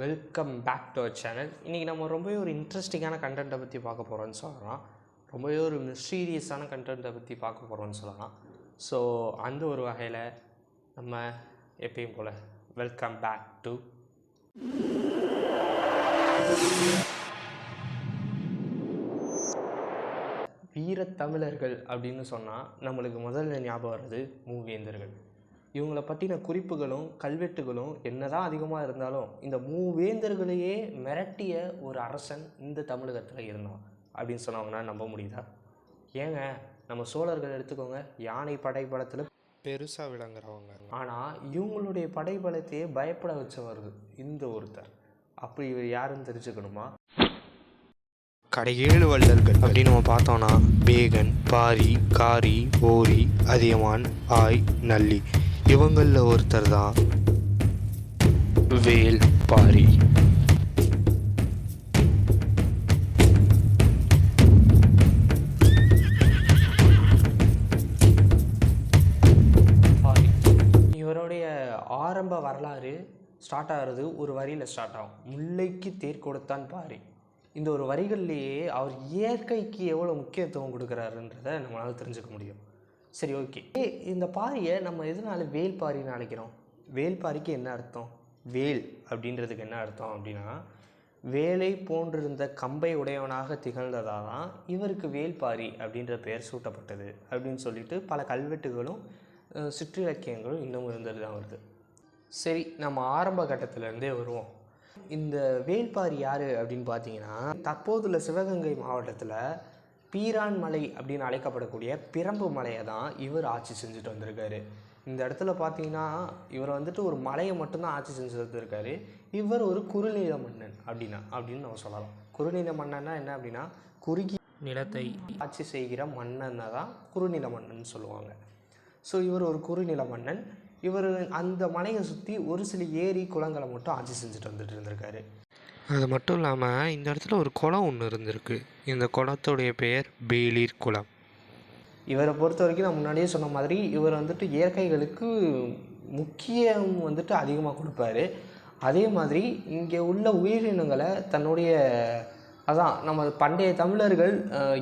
Welcome back to our channel இன்றைக்கி நம்ம ரொம்பவே ஒரு இன்ட்ரெஸ்டிங்கான கண்டென்ட்டை பற்றி பார்க்க போகிறோம்னு சொல்லலாம். ரொம்பவே ஒரு மிஸ்டீரியஸான கண்டென்ட்டை பற்றி பார்க்க போகிறோம்னு சொல்லலாம். ஸோ அந்த ஒரு வகையில் நம்ம எப்பயும் போல் வெல்கம் பேக் டு வீரத்தமிழர்கள் அப்படின்னு சொன்னால் நம்மளுக்கு முதல்ல ஞாபகம் வர்றது மூவேந்தர்கள். இவங்கள பற்றின குறிப்புகளும் கல்வெட்டுகளும் என்னதான் அதிகமாக இருந்தாலும் இந்த மூவேந்தர்களையே மிரட்டிய ஒரு அரசன் இந்த தமிழகத்தில் இருந்தான் அப்படின்னு சொன்னவங்கன்னா நம்ப முடியுதா? ஏங்க நம்ம சோழர்கள் எடுத்துக்கோங்க யானை படைபலத்தில் பெருசாக விளங்குறவங்க ஆனால் இவங்களுடைய படைபலத்தையே பயப்பட வச்சவர் இந்த ஒருத்தர். அப்படி இவர் யாருன்னு தெரிஞ்சுக்கணுமா? கடையேழு வள்ளல்கள். அப்படின்னு நம்ம பார்த்தோம்னா பேகன் பாரி காரி ஓரி அதியமான் ஆய் நல்லி. இவங்களில் ஒருத்தர் தான் வேல் பாரி. பாரி. இவருடைய ஆரம்ப வரலாறு ஸ்டார்ட் ஆகிறது ஒரு வரியில் ஸ்டார்ட் ஆகும். முல்லைக்கு தேர் கொடுத்தான் பாரி. இந்த ஒரு வரிகள்லேயே அவர் இயற்கைக்கு எவ்வளோ முக்கியத்துவம் கொடுக்குறாருன்றதை நம்மளால் தெரிஞ்சுக்க முடியும். சரி ஓகே இந்த பாரியை நம்ம எதனால வேல் பாரின்னு அழைக்கிறோம்? வேல் பாரிக்கு என்ன அர்த்தம்? வேல் அப்படின்றதுக்கு என்ன அர்த்தம் அப்படின்னா வேலை போன்றிருந்த கம்பை உடையவனாக திகழ்ந்ததால் தான் இவருக்கு வேல்பாரி அப்படின்ற பெயர் சூட்டப்பட்டது அப்படின்னு சொல்லிட்டு பல கல்வெட்டுகளும் சிற்றிலக்கியங்களும் இன்னும் இருந்தது தான் வருது. சரி நம்ம ஆரம்ப கட்டத்திலேருந்தே வருவோம். இந்த வேல்பாரி யார் அப்படின்னு பார்த்தீங்கன்னா தற்போதுள்ள சிவகங்கை மாவட்டத்தில் பீரான் மலை அப்படின்னு அழைக்கப்படக்கூடிய பிரம்பு மலையை தான் இவர் ஆட்சி செஞ்சுட்டு வந்திருக்காரு. இந்த இடத்துல பார்த்தீங்கன்னா இவர் வந்துட்டு ஒரு மலையை மட்டும்தான் ஆட்சி செஞ்சு வந்திருக்காரு. இவர் ஒரு குறுநில மன்னன் அப்படின்னா அப்படின்னு நம்ம சொல்லலாம். குறுநில மன்னன்னா என்ன அப்படின்னா குறுகி நிலத்தை ஆட்சி செய்கிற மன்னனை தான் குறுநில மன்னன் சொல்லுவாங்க. ஸோ இவர் ஒரு குறுநில மன்னன். இவர் அந்த மலையை சுற்றி ஒரு சில ஏரி குளங்களை மட்டும் ஆட்சி செஞ்சுட்டு வந்துட்டு இருந்திருக்காரு. அது மட்டும் இல்லாமல் இந்த இடத்துல ஒரு குளம் ஒன்று இருந்திருக்கு. இந்த குளத்துடைய பெயர் பேலீர் குளம். இவரை பொறுத்த வரைக்கும் நான் முன்னாடியே சொன்ன மாதிரி இவர் வந்துட்டு இயற்கைகளுக்கு முக்கியம் வந்துட்டு அதிகமாக கொடுப்பாரு. அதே மாதிரி இங்கே உள்ள உயிரினங்களை தன்னுடைய அதான் நம்ம பண்டைய தமிழர்கள்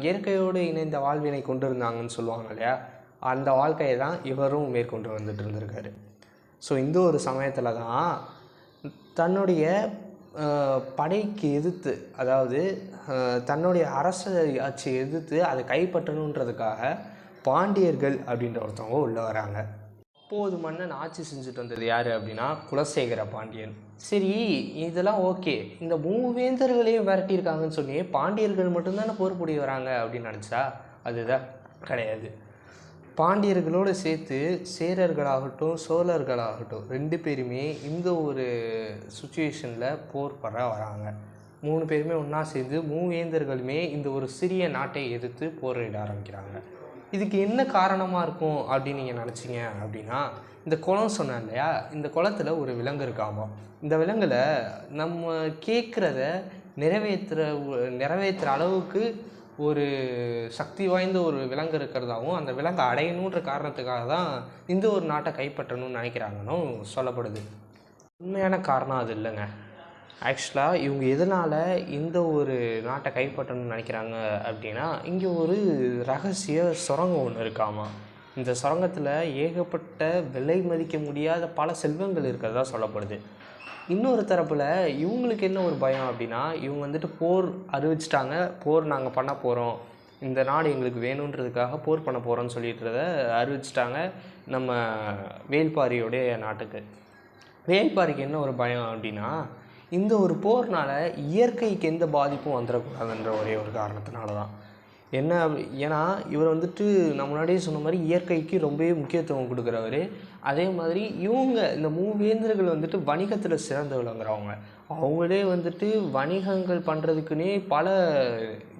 இயற்கையோடு இணைந்த வாழ்வினை கொண்டு இருந்தாங்கன்னு சொல்லுவாங்க இல்லையா? அந்த வாழ்க்கையை தான் இவரும் மேற்கொண்டு வந்துட்டு இருந்திருக்காரு. ஸோ இந்த ஒரு சமயத்தில் தான் தன்னுடைய படைக்கு எதிர்த்து அதாவது தன்னுடைய அரச ஆட்சியை எதிர்த்து அதை கைப்பற்றணுன்றதுக்காக பாண்டியர்கள் அப்படின்ற ஒருத்தவங்க உள்ளே வராங்க. அப்போது மன்னன் ஆட்சி செஞ்சுட்டு வந்தது யார் அப்படின்னா குலசேகர பாண்டியன். சரி இதெல்லாம் ஓகே. இந்த மூவேந்தர்களையும் விரட்டியிருக்காங்கன்னு சொல்லி பாண்டியர்கள் மட்டும்தானே போர் புரிய வராங்க அப்படின்னு நினச்சா அதுதான் கிடையாது. பாண்டியர்களோடு சேர்த்து சேரர்களாகட்டும் சோழர்களாகட்டும் ரெண்டு பேருமே இந்த ஒரு சுச்சுவேஷனில் போர் பண்ண வராங்க. மூணு பேருமே ஒன்றா சேர்ந்து மூவேந்தர்களுமே இந்த ஒரு சிறிய நாட்டை எதிர்த்து போரிட ஆரம்பிக்கிறாங்க. இதுக்கு என்ன காரணமாக இருக்கும் அப்படின்னு நீங்கள் நினச்சிங்க அப்படின்னா இந்த குளம் சொன்னேன் இல்லையா? இந்த குளத்தில் ஒரு விலங்கு இருக்காமா இந்த விலங்கில் நம்ம கேட்குறத நிறைவேற்றுற நிறைவேற்றுற அளவுக்கு ஒரு சக்தி வாய்ந்த ஒரு விலங்கு இருக்கிறதாகவும் அந்த விலங்கை அடையணுன்ற காரணத்துக்காக தான் இந்த ஒரு நாட்டை கைப்பற்றணும்னு நினைக்கிறாங்கன்னு சொல்லப்படுது. உண்மையான காரணம் அது இல்லைங்க. ஆக்சுவலாக இவங்க எதனால் இந்த ஒரு நாட்டை கைப்பற்றணும்னு நினைக்கிறாங்க அப்படின்னா இங்கே ஒரு ரகசிய சுரங்கம் ஒன்று இருக்காமா? இந்த சுரங்கத்தில் ஏகப்பட்ட விலை மதிக்க முடியாத பல செல்வங்கள் இருக்கிறதா சொல்லப்படுது. இன்னொரு தரப்பில் இவங்களுக்கு என்ன ஒரு பயம் அப்படின்னா இவங்க வந்துட்டு போர் அறிவிச்சிட்டாங்க போர் நாங்கள் பண்ண போகிறோம் இந்த நாடு எங்களுக்கு வேணுன்றதுக்காக போர் பண்ண போகிறோம்னு சொல்லிட்டுறத அறிவிச்சிட்டாங்க நம்ம வேல்பாரியோடைய நாட்டுக்கு. வேல்பாரிக்கு என்ன ஒரு பயம் அப்படின்னா இந்த ஒரு போர்னால் இயற்கைக்கு எந்த பாதிப்பும் வந்துடக்கூடாதுன்ற ஒரே ஒரு காரணத்தினால தான் என்ன அப்படி- ஏன்னா இவர் வந்துட்டு நான் முன்னாடியே சொன்ன மாதிரி இயற்கைக்கு ரொம்பவே முக்கியத்துவம் கொடுக்குறவர். அதே மாதிரி இவங்க இந்த மூவேந்தர்கள் வந்துட்டு வணிகத்தில் சிறந்து அவங்களே வந்துட்டு வணிகங்கள் பண்ணுறதுக்குன்னே பல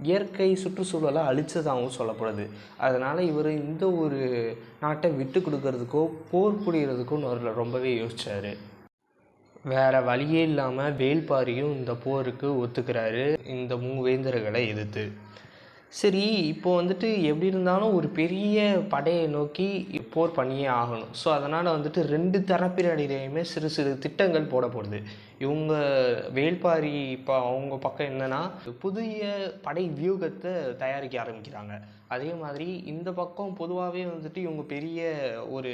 இயற்கை சுற்றுச்சூழலை அழிச்சதாகவும் சொல்லப்படுது. அதனால் இவர் இந்த ஒரு நாட்டை விட்டு கொடுக்கறதுக்கோ போர் புரியறதுக்கோ அவரில் ரொம்பவே யோசித்தார் வேற வழியே இல்லாமல் வேல்பாரியும் இந்த போருக்கு ஒத்துக்கிறாரு. இந்த மூவேந்தர்களை எதிர்த்து. சரி இப்போ வந்துட்டு எப்படி இருந்தாலும் ஒரு பெரிய படையை நோக்கி போர் பண்ணியே ஆகணும். ஸோ அதனால் வந்துட்டு ரெண்டு தரப்பினரிடையுமே சிறு சிறு திட்டங்கள் போடப்படுது. இவங்க வேள்பாரி இப்போ அவங்க பக்கம் என்னென்னா புதிய படை வியூகத்தை தயாரிக்க ஆரம்பிக்கிறாங்க. அதே மாதிரி இந்த பக்கம் பொதுவாகவே வந்துட்டு இவங்க பெரிய ஒரு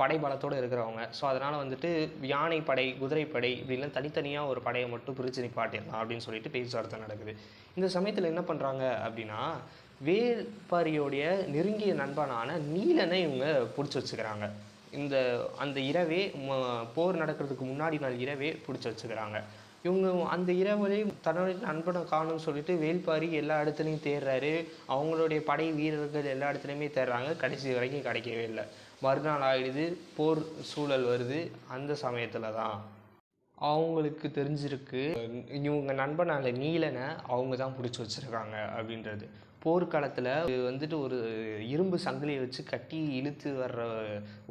படை பலத்தோடு இருக்கிறவங்க. ஸோ அதனால் வந்துட்டு யானை படை குதிரைப்படை இப்படிலாம் தனித்தனியாக ஒரு படையை மட்டும் பிரித்து நிப்பாட்டிடலாம் அப்படின்னு சொல்லிட்டு பேச்சுவார்த்தை நடக்குது. இந்த சமயத்தில் என்ன பண்ணுறாங்க அப்படின்னா வேள்பாரியோடைய நெருங்கிய நண்பனான நீலனை இவங்க பிடிச்சி வச்சுக்கிறாங்க. இந்த அந்த இரவே ம- போர் நடக்கிறதுக்கு முன்னாடி நாள் இரவே பிடிச்சி வச்சுக்கிறாங்க. இவங்க அந்த இரவுலே தன்னுடைய நண்பனை காணும்னு சொல்லிட்டு வேள்பாரி எல்லா இடத்துலையும் தேடுறாரு அவங்களுடைய படை வீரர்கள் எல்லா இடத்துலையுமே தேடுறாங்க கடைசி வரைக்கும் கிடைக்கவே இல்லை. மறுநாள் ஆகிடுது போர் சூழல் வருது. அந்த சமயத்தில் தான் அவங்களுக்கு தெரிஞ்சிருக்கு. இவங்க நண்பனால நீலனை அவங்க தான் பிடிச்சி வச்சுருக்காங்க அப்படின்றது. போர்க்காலத்தில் வந்துட்டு ஒரு இரும்பு சங்கிலியை வச்சு கட்டி இழுத்து வர்ற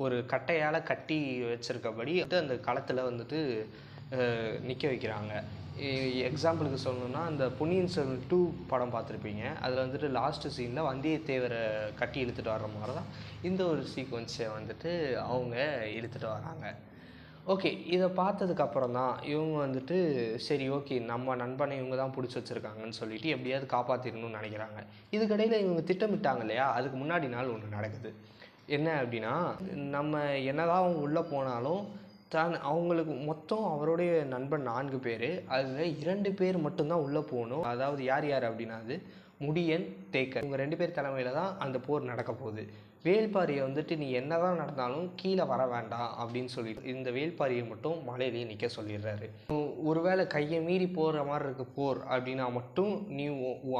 ஒரு கட்டையால் கட்டி வச்சுருக்கபடி வந்து அந்த களத்தில் வந்துட்டு நிற்க வைக்கிறாங்க. எக்ஸாம்பிளுக்கு சொல்லணும்னா அந்த பொன்னியின் செல்வன் டூ படம் பார்த்துருப்பீங்க. அதில் வந்துட்டு லாஸ்ட்டு சீனில் வந்தியத்தேவரை கட்டி இழுத்துட்டு வர்ற மாதிரி தான் இந்த ஒரு சீக்வன்ஸை வந்துட்டு அவங்க இழுத்துட்டு வராங்க. ஓகே இதை பார்த்ததுக்கு அப்புறம் தான் இவங்க வந்துட்டு சரி ஓகே நம்ம நண்பனை இவங்க தான் பிடிச்சி வச்சுருக்காங்கன்னு சொல்லிட்டு எப்படியாவது காப்பாற்றிடணும்னு நினைக்கிறாங்க. இதுக்கடையில் இவங்க திட்டமிட்டாங்க இல்லையா? அதுக்கு முன்னாடி நாள் ஒன்று நடக்குது. என்ன அப்படின்னா நம்ம என்னதான் அவங்க உள்ளே போனாலும் தான் அவங்களுக்கு மொத்தம் அவருடைய நண்பன் நான்கு பேர் அதில் இரண்டு பேர் மட்டும்தான் உள்ளே போகணும். அதாவது யார் யார் அப்படின்னா அது முடியன் தேக்கன் இவங்க ரெண்டு பேர் தலைமையில் தான் அந்த போர் நடக்க போகுது. வேள்பாரியை வந்துட்டு நீ என்னதான் நடந்தாலும் கீழே வர வேண்டாம் அப்படின்னு சொல்லிட்டு இந்த வேள்பாரியை மட்டும் மலையிலேயே நிற்க சொல்லிடுறாரு. ஒருவேளை கையை மீறி போகிற மாதிரி இருக்கு போர். அப்படின்னா மட்டும் நீ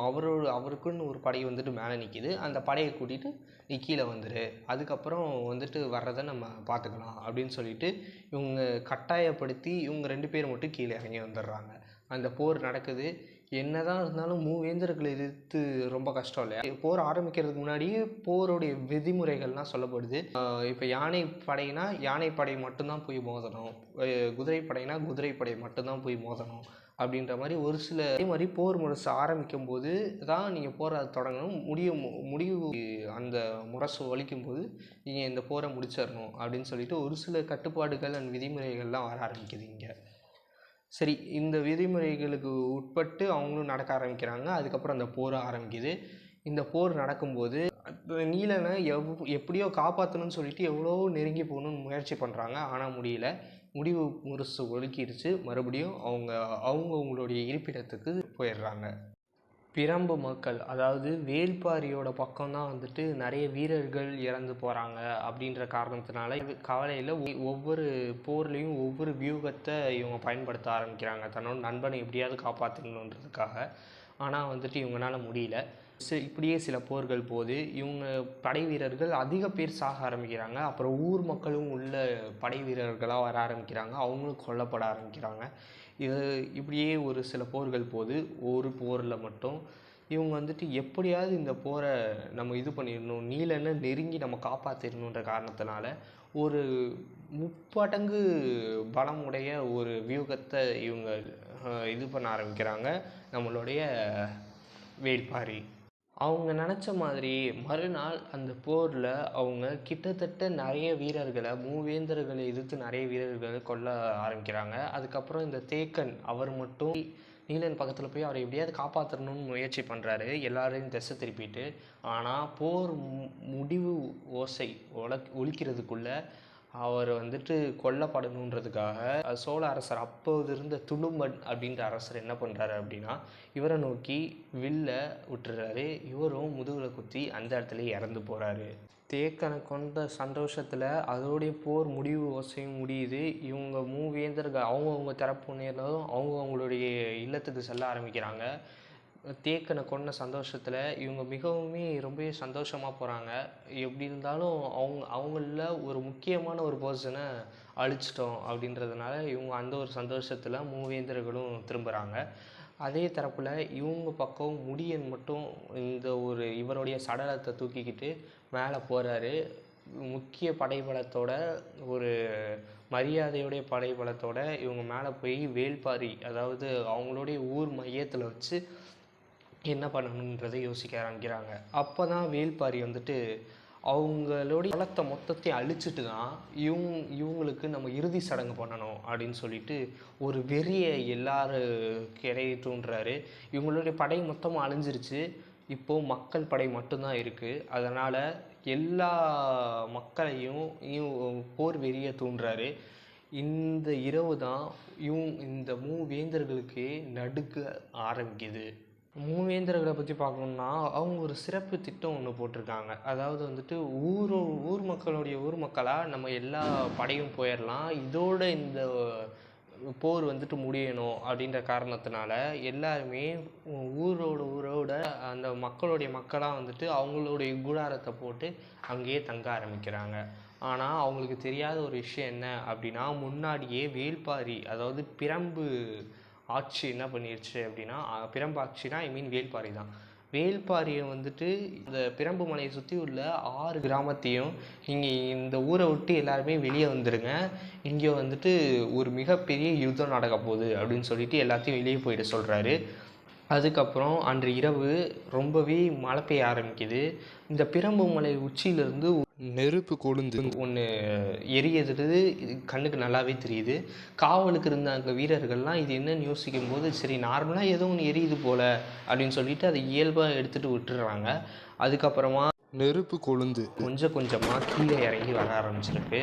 அவரோட அவருக்குன்னு ஒரு படை வந்துட்டு மேலே நிற்கிது அந்த படையை கூட்டிகிட்டு நீ கீழே வந்துடு அதுக்கப்புறம் வந்துட்டு வர்றதை நம்ம பார்த்துக்கலாம் அப்படின்னு சொல்லிட்டு இவங்க கட்டாயப்படுத்தி இவங்க ரெண்டு பேர் மட்டும் கீழே இறங்கி வந்துடுறாங்க. அந்த போர் நடக்குது. என்னதான் இருந்தாலும் மூவேந்தர்களை எதிர்த்து ரொம்ப கஷ்டம் இல்லையா? போர் ஆரம்பிக்கிறதுக்கு முன்னாடியே போருடைய விதிமுறைகள்லாம் சொல்லப்படுது. இப்போ யானை படைனா யானை படை மட்டும்தான் போய் மோதணும். குதிரை படைனா குதிரை படை மட்டும்தான் போய் மோதணும் அப்படின்ற மாதிரி ஒரு சில அதே மாதிரி போர் முரசு ஆரம்பிக்கும் போது தான் நீங்கள் போரை தொடங்கணும். முடிய முடிவு அந்த முரசு ஒலிக்கும் போது நீங்கள் இந்த போரை முடிச்சிடணும் அப்படின்னு சொல்லிட்டு ஒரு சில கட்டுப்பாடுகள் அண்ட் விதிமுறைகள்லாம் வர ஆரம்பிக்குது இங்கே. சரி இந்த விதிமுறைகளுக்கு உட்பட்டு அவங்களும் நடக்க ஆரம்பிக்கிறாங்க. அதுக்கப்புறம் அந்த போர் ஆரம்பிக்குது. இந்த போர் நடக்கும்போது நீலனை எவ் எப்படியோ காப்பாற்றணும்னு சொல்லிட்டு எவ்வளோ நெருங்கி போகணும்னு முயற்சி பண்ணுறாங்க ஆனால் முடியல. முடிவு முரசு ஒழுக்கிடுச்சு மறுபடியும் அவங்க அவங்கவுங்களுடைய இருப்பிடத்துக்கு போயிடுறாங்க. பிரம்பு மக்கள் அதாவது வேள்பாரியோட பக்கம்தான் வந்துட்டு நிறைய வீரர்கள் இறந்து போகிறாங்க அப்படின்ற காரணத்தினால கவலையில் ஒவ்வொரு போர்லேயும் ஒவ்வொரு வியூகத்தை இவங்க பயன்படுத்த ஆரம்பிக்கிறாங்க. தன்னோட நண்பனை எப்படியாவது காப்பாற்றணுன்றதுக்காக ஆனால் வந்துட்டு இவங்களால முடியல. சி இப்படியே சில போர்கள் போது இவங்க படை வீரர்கள் அதிக பேர் சாக ஆரம்பிக்கிறாங்க. அப்புறம் ஊர் மக்களும் உள்ள படை வீரர்களாக வர ஆரம்பிக்கிறாங்க. அவங்களும் கொல்லப்பட ஆரம்பிக்கிறாங்க. இது இப்படியே ஒரு சில போர்கள் போது ஒரு போரில் மட்டும் இவங்க வந்துட்டு எப்படியாவது இந்த போரை நம்ம இது பண்ணிடணும் நீலனை நெருங்கி நம்ம காப்பாற்றிடணுன்ற காரணத்தினால ஒரு முப்படங்கு பலமுடைய ஒரு வியூகத்தை இவங்க இது பண்ண ஆரம்பிக்கிறாங்க நம்மளுடைய வேள்பாரி. அவங்க நினச்ச மாதிரி மறுநாள் அந்த போரில் அவங்க கிட்டத்தட்ட நிறைய வீரர்களை மூவேந்தர்களை எதிர்த்து நிறைய வீரர்களை கொல்ல ஆரம்பிக்கிறாங்க. அதுக்கப்புறம் இந்த தேக்கன் அவர் மட்டும் நீலன் பக்கத்தில் போய் அவரை எப்படியாவது காப்பாற்றணும்னு முயற்சி பண்ணுறாரு எல்லாரையும் திசை திருப்பிட்டு. ஆனால் போர் முடிவு ஓசை ஒல ஒழிக்கிறதுக்குள்ளே அவர் வந்துட்டு கொல்லப்படணுன்றதுக்காக சோழ அரசர் அப்போது இருந்த துளும்பன் அப்படின்ற அரசர் என்ன பண்ணுறாரு அப்படின்னா இவரை நோக்கி வில்ல விட்டுறாரு. இவரும் முதுகில் குத்தி அந்த இடத்துல இறந்து போகிறாரு தேக்கனை கொண்ட சந்தோஷத்தில் அதோடைய போர் முடிவு ஓசையும் முடியுது. இவங்க மூவேந்தர்கள் அவங்கவுங்க தரப்பு நேரம் அவங்க அவங்களுடைய இல்லத்துக்கு செல்ல ஆரம்பிக்கிறாங்க. தேக்கனை கொண்ட சந்தோஷத்தில் இவங்க மிகவுமே ரொம்பவே சந்தோஷமாக போகிறாங்க எப்படி இருந்தாலும் அவங்க அவங்கள ஒரு முக்கியமான ஒரு பர்சனை அழிச்சிட்டோம் அப்படின்றதுனால இவங்க அந்த ஒரு சந்தோஷத்தில் மூவேந்தர்களும் திரும்புகிறாங்க அதே தரப்பில் இவங்க பக்கம் முடியன் மட்டும் இந்த ஒரு இவருடைய சடலத்தை தூக்கிக்கிட்டு மேலே போகிறாரு முக்கிய படைபலத்தோட ஒரு மரியாதையுடைய படைபலத்தோட இவங்க மேலே போய் வேள்பாரி அதாவது அவங்களுடைய ஊர் மையத்தில் வச்சு என்ன பண்ணணுன்றதை யோசிக்க ஆரம்பிக்கிறாங்க. அப்போ தான் வேல்பாரி வந்துட்டு அவங்களுடைய பலத்தை மொத்தத்தையும் அழிச்சிட்டு தான் இவங் இவங்களுக்கு நம்ம இறுதி சடங்கு பண்ணணும் அப்படின்னு சொல்லிட்டு ஒரு வெறியை எல்லாரும் கிடையிட்டுன்றாரு இவங்களுடைய படை மொத்தமாக அழிஞ்சிருச்சு. இப்போது மக்கள் படை மட்டும்தான் இருக்குது அதனால் எல்லா மக்களையும் போர் வெறியை தூண்டுறாரு. இந்த இரவு தான் இவங்க இந்த மூவேந்தர்களுக்கே நடுக்க ஆரம்பிக்குது. மூவேந்தர்களை பற்றி பார்க்கணுன்னா அவங்க ஒரு சிறப்பு திட்டம் ஒன்று போட்டிருக்காங்க. அதாவது வந்துட்டு ஊர் ஊர் மக்களுடைய ஊர் மக்களாக நம்ம எல்லா படையும் போயிடலாம் இதோட இந்த போர் வந்துட்டு முடியணும் அப்படின்ற காரணத்தினால எல்லாருமே ஊரோட ஊரோட அந்த மக்களுடைய மக்களாக வந்துட்டு அவங்களுடைய கூடாரத்தை போட்டு அங்கேயே தங்க ஆரம்பிக்கிறாங்க. ஆனால் அவங்களுக்கு தெரியாத ஒரு விஷயம் என்ன அப்படின்னா முன்னாடியே வேல்பாரி அதாவது பிரம்பு ஆட்சி என்ன பண்ணிடுச்சு அப்படின்னா அஹ், ஐ மீன் வேல்பாரி தான். வேல்பாரியை வந்துட்டு இந்த பிரம்பு மலையை சுற்றி உள்ள ஆறு கிராமத்தையும் இங்கே இந்த ஊரை விட்டு எல்லாருமே வெளியே வந்துடுங்க இங்கே வந்துட்டு ஒரு மிகப்பெரிய யுத்தம் நடக்க போகுது அப்படின்னு சொல்லிட்டு எல்லாத்தையும் வெளியே போயிட்டு சொல்கிறாரு அதுக்கப்புறம் அன்று இரவு ரொம்பவே மழை பெய்ய ஆரம்பிக்குது. இந்த பிரம்பு மலை உச்சியிலேருந்து நெருப்பு கொழுந்து. ஒன்று எரியறது இது கண்ணுக்கு நல்லாவே தெரியுது. காவலுக்கு இருந்த அங்கே வீரர்கள்லாம் இது என்னன்னு யோசிக்கும் போது சரி நார்மலாக ஏதோ ஒன்று எரியுது போல அப்படின்னு சொல்லிட்டு அதை இயல்பாக எடுத்துகிட்டு விட்டுறாங்க. அதுக்கப்புறமா நெருப்பு கொழுந்து. கொஞ்சம் கொஞ்சமாக கீழே இறங்கி வர ஆரம்பிச்சிருக்கு.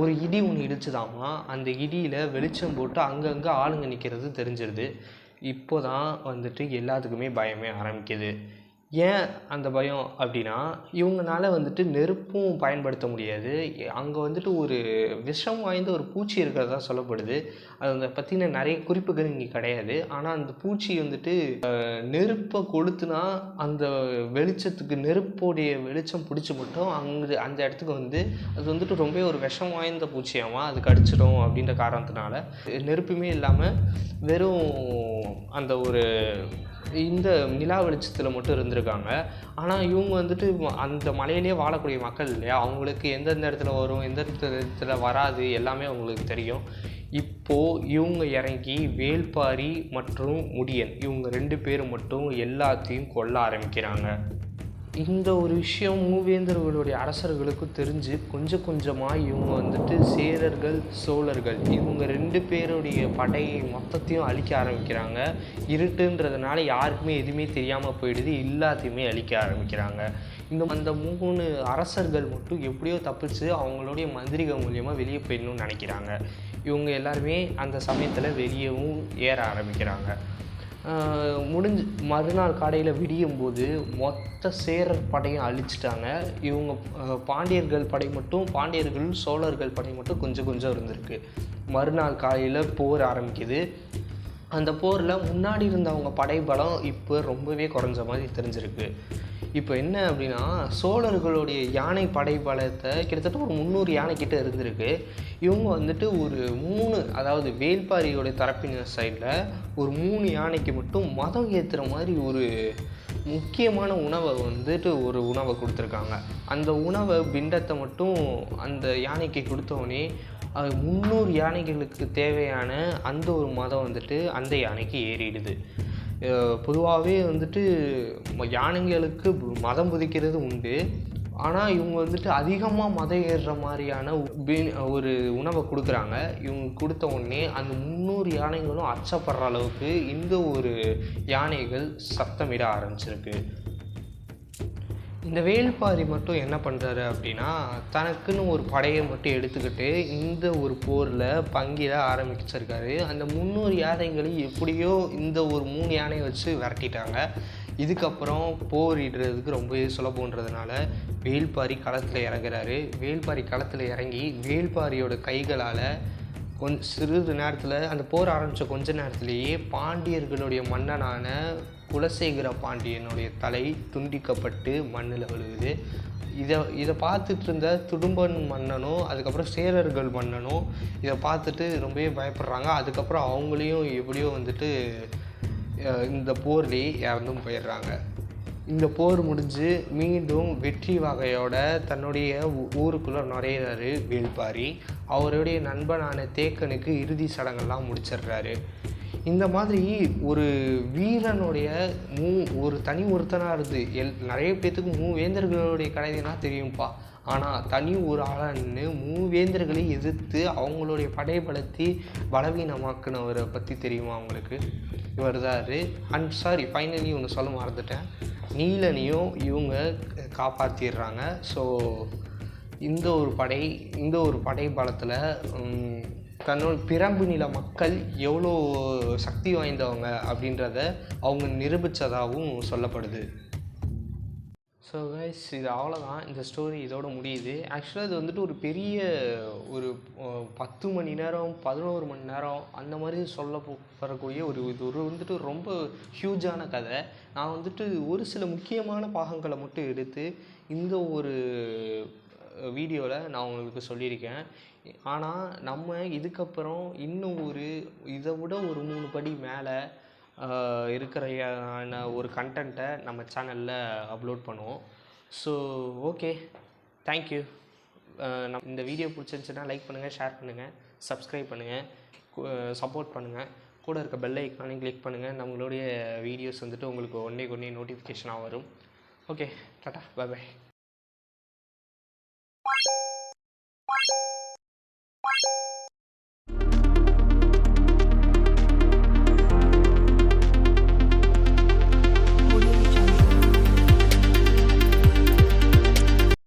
ஒரு இடி ஒன்று இடிச்சுதாமா அந்த இடியில் வெளிச்சம் போட்டு அங்கங்கே ஆளுங்க நிற்கிறது தெரிஞ்சிருது. இப்போ தான் வந்துட்டு எல்லாத்துக்குமே பயமே ஆரம்பிக்குது. ஏன் அந்த பயம் அப்படின்னா இவங்கனால வந்துட்டு நெருப்பும் பயன்படுத்த முடியாது. அங்கே வந்துட்டு ஒரு விஷம் வாய்ந்த ஒரு பூச்சி இருக்கிறதா சொல்லப்படுது. அதை பற்றின நிறைய குறிப்புகள் இங்கே கிடையாது. ஆனால் அந்த பூச்சி வந்துட்டு நெருப்பை கொளுத்துனா அந்த வெளிச்சத்துக்கு நெருப்போடைய வெளிச்சம் பிடிச்சி மட்டும் அங்கே அந்த இடத்துக்கு வந்து அது வந்துட்டு ரொம்ப ஒரு விஷம் வாய்ந்த பூச்சியாமா அது கடிச்சிடும் அப்படின்ற காரணத்தினால நெருப்புமே இல்லாமல் வெறும் அந்த ஒரு இந்த நிலா வெளிச்சத்தில் மட்டும் இருந்திருக்காங்க. ஆனால் இவங்க வந்துட்டு அந்த மலையிலேயே வாழக்கூடிய மக்கள் இல்லையா? அவங்களுக்கு எந்தெந்த இடத்துல வரும் எந்தெந்த இடத்துல வராது எல்லாமே அவங்களுக்கு தெரியும். இப்போது இவங்க இறங்கி வேல்பாரி மற்றும் முடியன் இவங்க ரெண்டு பேரும் மட்டும் எல்லாத்தையும் கொல்ல ஆரம்பிக்கிறாங்க. இந்த ஒரு விஷயம் மூவேந்தர்களுடைய அரசர்களுக்கும் தெரிஞ்சு கொஞ்சம் கொஞ்சமாக இவங்க வந்துட்டு சேரர்கள் சோழர்கள் இவங்க ரெண்டு பேருடைய படையை மொத்தத்தையும் அழிக்க ஆரம்பிக்கிறாங்க. இருட்டுன்றதுனால யாருக்குமே எதுவுமே தெரியாமல் போயிடுது எல்லாத்தையுமே அழிக்க ஆரம்பிக்கிறாங்க. இந்த அந்த மூணு அரசர்கள் மட்டும் எப்படியோ தப்பிச்சு அவங்களுடைய மந்திரிகள் மூலியமாக வெளியே போயிடணும்னு நினைக்கிறாங்க. இவங்க எல்லாருமே அந்த சமயத்தில் வெளியவும் ஏற ஆரம்பிக்கிறாங்க. முடிஞ்சு மறுநாள் காலையில் விடியும் போது மொத்த சேரர் படையும் அழிச்சிட்டாங்க. இவங்க பாண்டியர்கள் படை மட்டும் பாண்டியர்கள் சோழர்கள் படை மட்டும் கொஞ்சம் கொஞ்சம் இருந்திருக்கு. மறுநாள் காலையில் போர் ஆரம்பிக்குது. அந்த போரில் முன்னாடி இருந்தவங்க படைபலம் இப்போ ரொம்பவே குறைஞ்ச மாதிரி தெரிஞ்சிருக்கு. இப்போ என்ன அப்படின்னா சோழர்களுடைய யானை படைபலத்தை கிட்டத்தட்ட ஒரு முந்நூறு யானை கிட்ட இருந்திருக்கு. இவங்க வந்துட்டு ஒரு மூணு அதாவது வேல்பாரியோடைய தரப்பினர் சைடில் ஒரு மூணு யானைக்கு மட்டும் மதம் ஏற்றுற மாதிரி ஒரு முக்கியமான உணவை வந்துட்டு ஒரு உணவை கொடுத்துருக்காங்க. அந்த உணவை பிண்டத்தை மட்டும் அந்த யானைக்கு கொடுத்தோடனே அது முந்நூறு யானைகளுக்கு தேவையான அந்த ஒரு மதம் வந்துட்டு அந்த யானைக்கு ஏறிடுது. பொதுவாகவே வந்துட்டு யானைங்களுக்கு மதம் புதிக்கிறது உண்டு. ஆனால் இவங்க வந்துட்டு அதிகமாக மதம் ஏறுற மாதிரியான ஒரு உணவை கொடுக்குறாங்க. இவங்க கொடுத்த உடனே அந்த முந்நூறு யானைகளும் அச்சப்படுற அளவுக்கு இந்த ஒரு யானைகள் சத்தமிட ஆரம்பிச்சிருக்கு. இந்த வேல்பாரி மட்டும் என்ன பண்ணுறாரு அப்படின்னா தனக்குன்னு ஒரு படையை மட்டும் எடுத்துக்கிட்டு இந்த ஒரு போரில் பங்கிட ஆரம்பிச்சிருக்காரு. அந்த முந்நூறு யானைகளையும் எப்படியோ இந்த ஒரு மூணு யானையை வச்சு விரட்டிட்டாங்க. இதுக்கப்புறம் போரிடுறதுக்கு ரொம்பவே சுலபன்றதுனால வேல்பாரி களத்தில் இறங்குறாரு. வேல்பாரி களத்தில் இறங்கி வேல்பாரியோட கைகளால் கொஞ்ச சிறிது நேரத்தில் அந்த போர் ஆரம்பித்த கொஞ்ச நேரத்திலேயே பாண்டியர்களுடைய மன்னனான குலசேகர பாண்டியனுடைய தலை துண்டிக்கப்பட்டு மண்ணில் விழுகுது. இதை இதை பார்த்துட்டு இருந்த துடும்பன் மன்னனும் அதுக்கப்புறம் சேரர்கள் மன்னனும் இதை பார்த்துட்டு ரொம்பவே பயப்படுறாங்க. அதுக்கப்புறம் அவங்களையும் எப்படியோ வந்துட்டு இந்த போர்லேயே இறந்தும் போயிடுறாங்க. இந்த போர் முடிஞ்சு மீண்டும் வெற்றி வகையோட தன்னுடைய ஊ- ஊருக்குள்ள நுழையிறாரு வேல்பாரி அவருடைய நண்பனான தேக்கனுக்கு இறுதி சடங்கெல்லாம் முடிச்சிடுறாரு. இந்த மாதிரி ஒரு வீரனுடைய மூ ஒரு தனி ஒருத்தனாக இருந்து எல் நிறைய பேர்த்துக்கு மூவேந்தர்களுடைய கடைதினா தெரியும்ப்பா ஆனால் தனி ஒரு ஆளாக நின்று மூவேந்தர்களை எதிர்த்து அவங்களுடைய படைபலத்தை பலவீனமாக்குனவரை பற்றி தெரியுமா அவங்களுக்கு இவர் தான் அண்ட் சாரி ஃபைனலி ஒன்று சொல்ல மறந்துட்டேன். நீலனையும் இவங்க காப்பாற்றிடுறாங்க ஸோ இந்த ஒரு படை இந்த ஒரு படை பலத்தில் தன்னோட பிரம்பு நில மக்கள் எவ்வளோ சக்தி வாய்ந்தவங்க அப்படின்றத அவங்க நிரூபித்ததாகவும் சொல்லப்படுது. ஸோ கைஸ் இது அவ்வளோதான் இந்த ஸ்டோரி இதோட முடியுது. ஆக்சுவலாக இது வந்துட்டு ஒரு பெரிய ஒரு பத்து மணி நேரம் பதினோரு மணி நேரம் அந்த மாதிரி சொல்ல வரக்கூடிய ஒரு இது ஒரு வந்துட்டு ரொம்ப ஹியூஜான கதை. நான் வந்துட்டு ஒரு சில முக்கியமான பாகங்களை மட்டும் எடுத்து இந்த ஒரு வீடியோவில் நான் உங்களுக்கு சொல்லியிருக்கேன். ஆனால் நம்ம இதுக்கப்புறம் இன்னும் ஒரு இதை விட ஒரு மூணு படி மேலே இருக்கிற ஒரு கண்டென்ட்டை நம்ம சேனலில் அப்லோட் பண்ணுவோம். ஸோ ஓகே தேங்க்யூ நம் இந்த வீடியோ பிடிச்சிருந்துச்சுன்னா லைக் பண்ணுங்கள் ஷேர் பண்ணுங்கள் சப்ஸ்கிரைப் பண்ணுங்கள் சப்போர்ட் பண்ணுங்கள் கூட இருக்க பெல் ஐக்கானையும் கிளிக் பண்ணுங்கள் நம்மளுடைய வீடியோஸ் வந்துட்டு உங்களுக்கு ஒன்றே ஒன்றே நோட்டிஃபிகேஷனாக வரும். Okay tata bye bye